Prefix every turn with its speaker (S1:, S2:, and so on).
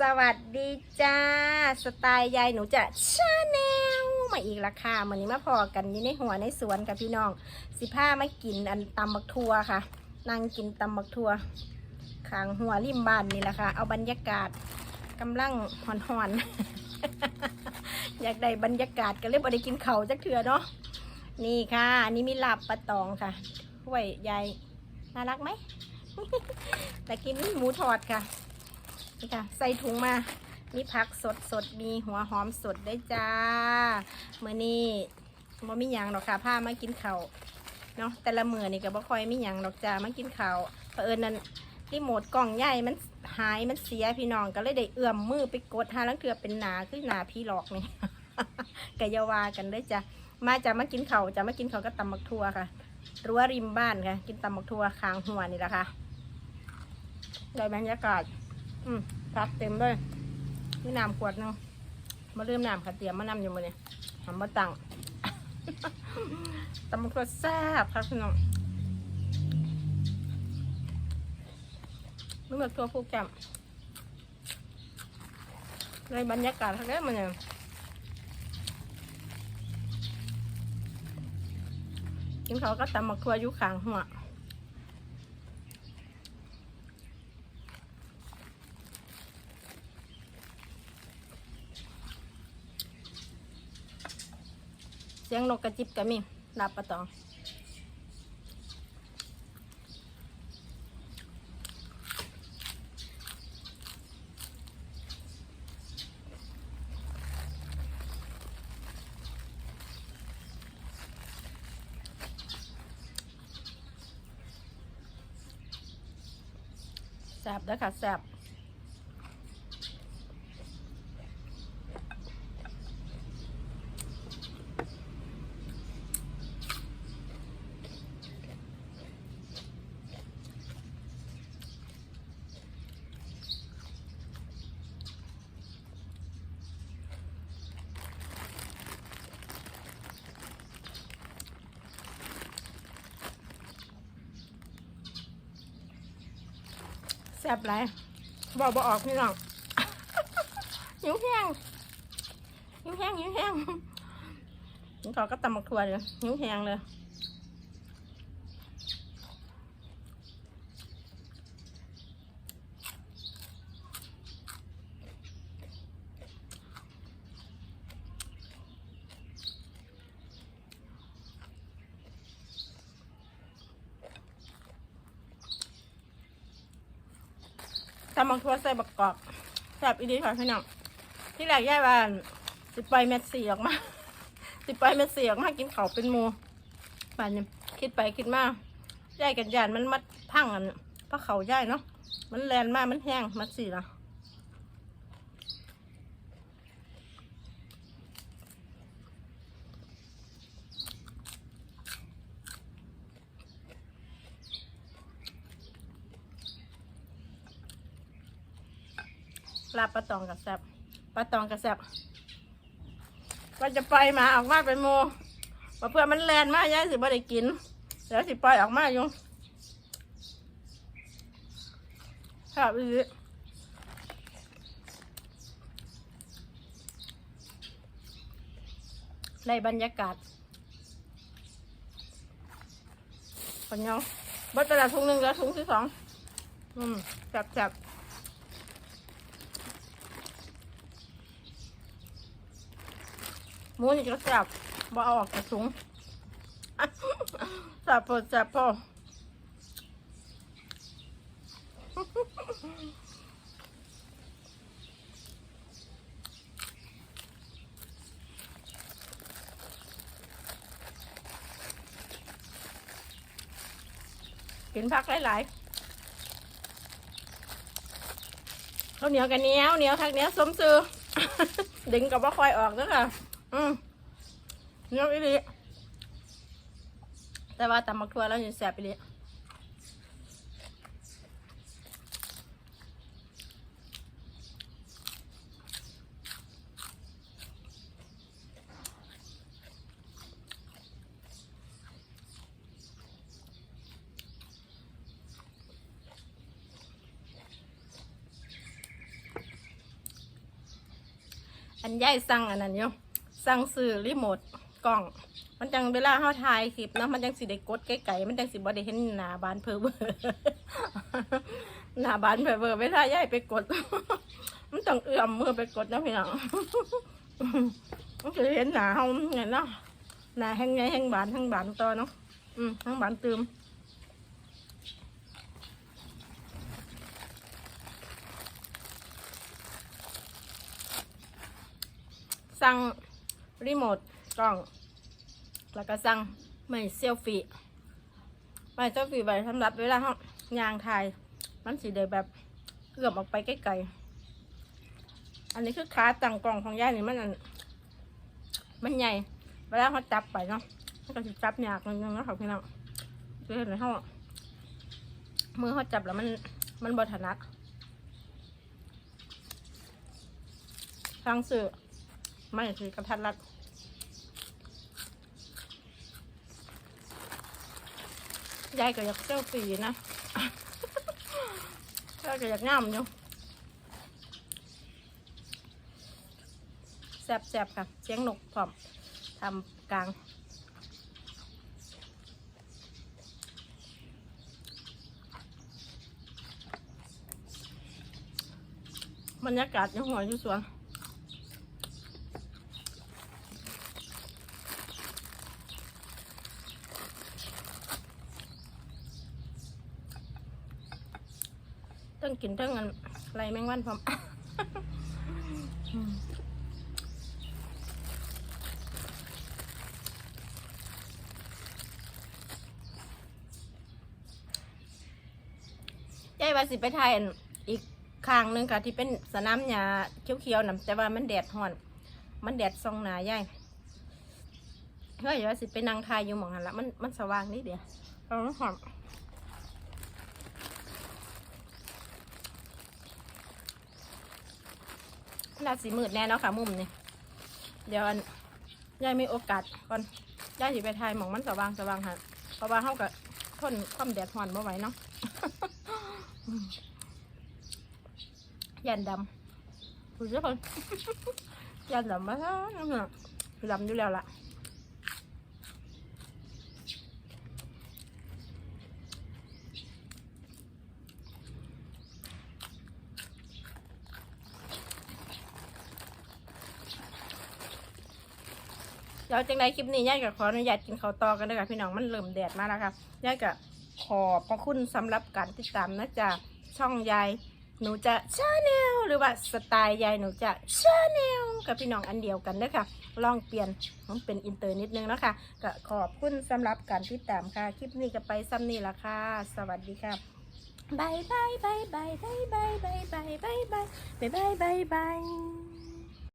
S1: สวัสดีจ้า สไตล์ยายหนูจะชาแนลมาอีกละค่ะวันนี้มาพอกันอยี่ในหัวในสวนกับพี่น้อง สิผ้ามากินอันตำบักทัวค่ะ นั่งกินตำบักทัวขางหัวริมบ้านนี่แหละค่ะ เอาบรรยากาศกำลังหอนๆอยากได้บรรยากาศก็เลยบ่ได้กินเขาจักเถื่อเนาะ นี่ค่ะ อันนี้มีลาบปลาตองค่ะห้วยยายน่ารักไหมแต่กินหมูทอดค่ะ นี่ค่ะ ใส่ถุงมา มีผักสดสดมีหัวหอมสดได้จ้าเมื่อนี้บ่มีหยังหรอกค่ะพามากินเข้าเนาะแต่ละมือนี่ก็บ่ค่อยมีหยังหรอกจ้ามากินเข้าเผอิญนั้นรีโมทกล่องใหญ่มันหายมันเสียพี่น้องก็เลยได้เอื้อมมือไปกดหาลังเกือเป็นหนาคือหนาพี่หลอกนี่กะยาวากันเด้จ้ะมาจะมากินเข้าจะมากินเขาก็ตำบักทัวค่ะรั้วริมบ้านค่ะ กินตำบักทัวคางหัวนี่แหละค่ะได้บรรยากาศ อืมพักเต็มเลยนี่น้ำขวดหนึงมาเริ่มน้ำค่ะเตรียมมานำอยู่มือนี่ทำมาตังตำมันก็แซ่บครับพี่น้องไม่เหมือนตัวผู้แกมในบรรยากาศทั้งนั้นมันเนี่ยกินเขาก็ตำมักทัวอยู่ข้างหัว เสียงนกกระจิบก็มีนับปะตองแซบเด้อค่ะแซบแซ่บไรบอกบอกออกพี่น้องหิวแห้งหิวแห้งหิวแห้งนี่เขาก็ตำบักถั่วเลยหิวแห้งเลยำบักทั่วใส่บักกอกแซ่บอีดีค่ะพี่น้องที่แรกย่ายว่าสิปล่อยเม็ดสีออกมา สิปล่อยเม็ดสีออกมากินเขาเป็นมูบานนี้คิดไปคิดมาย่ายกันยานมันมัดพังอันเพราะเขาย่ายเนาะมันแลนมากมันแห้งมัดสีละ ลาปลาตองกับแซบปลาตองกับแซบว่าจะปล่อยหมาออกมาเป็นหมูว่าเพื่อมันแลนมากยายสิบ่ได้กินเดี๋ยวสิปล่อยออกมาอยู่ครับอีกในบรรยากาศปัญญองบัตรละถุงหนึ่งแล้วถุงที่สอง อืมจับจับ หมูนี่ก็จับบ่เอาออกจากถุงจับพอจับพอกินผักหลายๆข้าวเหนียวกันเนี้ยวเหนียวทักเนี้ยวสมซื้อดึงกับว่าคอยออกด้วค่ะ เงี้ยอีหลีแต่ว่าตำมักทั่วแล้วจะแสบอีหลีอันใหญ่สั่งอันนั้นอยู่สั่งซื้อรีโมท กล้อง มันจังเวลาเฮาถ่ายคลิปเนาะมันจังสิได้กดไกลๆมันจังสิบ่ได้เห็นหน้าบานเพอเวอร์หน้าบานเพอเวอร์เวลาย่ายไปกด มันต้องเอื้อมมือไปกดนะพี่น้องมันจะเห็นหน้าเฮาไงเนาะหน้าแห้งไงแห้งบานแห้งบานต่อเนาะอืมแห้งบานตืมสั่งรีโมท กล้อง แล้วก็สั่งไม่เซลฟี่ไม่เซลฟี่ไว้สำหรับเวลาเขายางถ่ายมันสีได้แบบเกือบออกไปไกลๆอันนี้คือขาตั้งกล่องของย่านี่มันอันมันใหญ่เวลาเขาจับไปเนาะมันก็จะจับยากนิดนึงนะครับพี่น้องคือเห็นไหมเขามือเขาจับแล้วมันมันบถนัดทางสื่อไม่คือกระทัดรัด ยายก็อยากเซลฟี่นะยายก็อยากงามอยู่แซบๆค่ะเสียงนกพร้อมทำกลางบรรยากาศยังหัวอยู่สวน ต้องกินทั้งอัน ไรแมงวันพร้อมยายว่าสิไปถ่ายอีกข้างหนึงค่ะ ที่เป็นสนามหญ้าเขียวๆนะแต่ว่ามันแดดห่อน มันแดดส่องหนายายก็อย่าว่าสิไปนั่งถ่ายอยู่หมองหันละมันมันสว่างนิดเดียวเอามันหอม น่าสีมืดแน่เนาะค่ะ มุมนี่เดี๋ยวอันยายมีโอกาสก่อนยายสิไปถ่ายหมองมันสว่างสว่างค่ะเพราะว่าเขาก็ทนความแดดห่อนบ่ไหวเนาะยันดำคุณทุกคนยันดำมาแล้วดำอยู่แล้วล่ะ เดี๋ยวจังใดคลิปนี้ยายก็ขออนุญาตกินข้าวตอกันเลยค่ะพี่น้องมันเริ่มแดดมาแล้วค่ะยายก็ขอบพระคุณสำหรับการติดตามนะจ๊ะช่องยายหนูจะชาแนลหรือว่าสไตล์ยายหนูจะชาแนลกับพี่น้องอันเดียวกันเด้อค่ะลองเปลี่ยนมันเป็นอินเตอร์นิดนึงนะคะก็ขอบคุณสำหรับการติดตามค่ะคลิปนี้ก็ไปซ้ำนี่ละค่ะ สวัสดีค่ะบายบายบายบายบายบายบายบายบายบายบายบายบาย